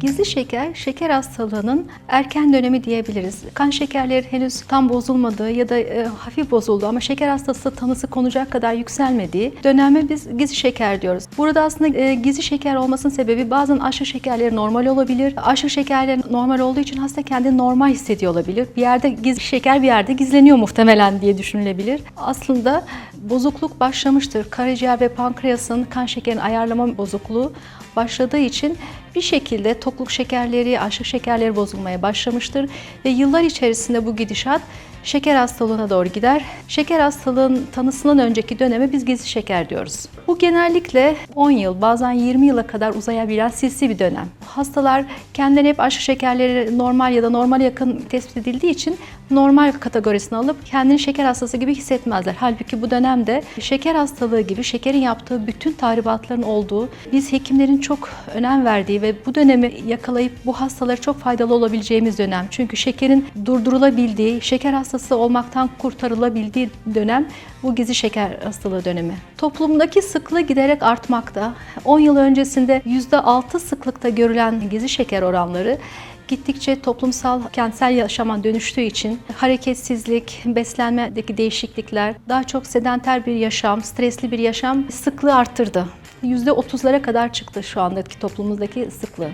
Gizli şeker, şeker hastalığının erken dönemi diyebiliriz. Kan şekerleri henüz tam bozulmadığı ya da e, hafif bozuldu ama şeker hastası tanısı konacak kadar yükselmediği döneme biz gizli şeker diyoruz. Burada aslında e, gizli şeker olmasının sebebi bazen aşırı şekerleri normal olabilir. Aşırı şekerleri normal olduğu için hasta kendini normal hissediyor olabilir. Bir yerde gizli şeker bir yerde gizleniyor muhtemelen diye düşünülebilir. Aslında bozukluk başlamıştır. Karaciğer ve pankreasın kan şekerini ayarlama bozukluğu başladığı için bir şekilde tokluk şekerleri, aşırı şekerleri bozulmaya başlamıştır ve yıllar içerisinde bu gidişat şeker hastalığına doğru gider. Şeker hastalığın tanısından önceki döneme biz gizli şeker diyoruz. Bu genellikle 10 yıl, bazen 20 yıla kadar uzayabilen silsi bir dönem. Hastalar kendileri hep aşırı şekerleri normal ya da normale yakın tespit edildiği için normal kategorisine alıp kendini şeker hastası gibi hissetmezler. Halbuki bu dönemde şeker hastalığı gibi şekerin yaptığı bütün tahribatların olduğu, biz hekimlerin çok önem verdiği ve bu dönemi yakalayıp bu hastalara çok faydalı olabileceğimiz dönem. Çünkü şekerin durdurulabildiği, şeker hastası olmaktan kurtarılabildiği dönem bu gizli şeker hastalığı dönemi. Toplumdaki sıklığı giderek artmakta. 10 yıl öncesinde %6 sıklıkta görülen gizli şeker oranları gittikçe toplumsal kentsel yaşama dönüştüğü için hareketsizlik, beslenmedeki değişiklikler, daha çok sedanter bir yaşam, stresli bir yaşam sıklığı arttırdı. %30'lara kadar çıktı şu andaki toplumumuzdaki sıklığı.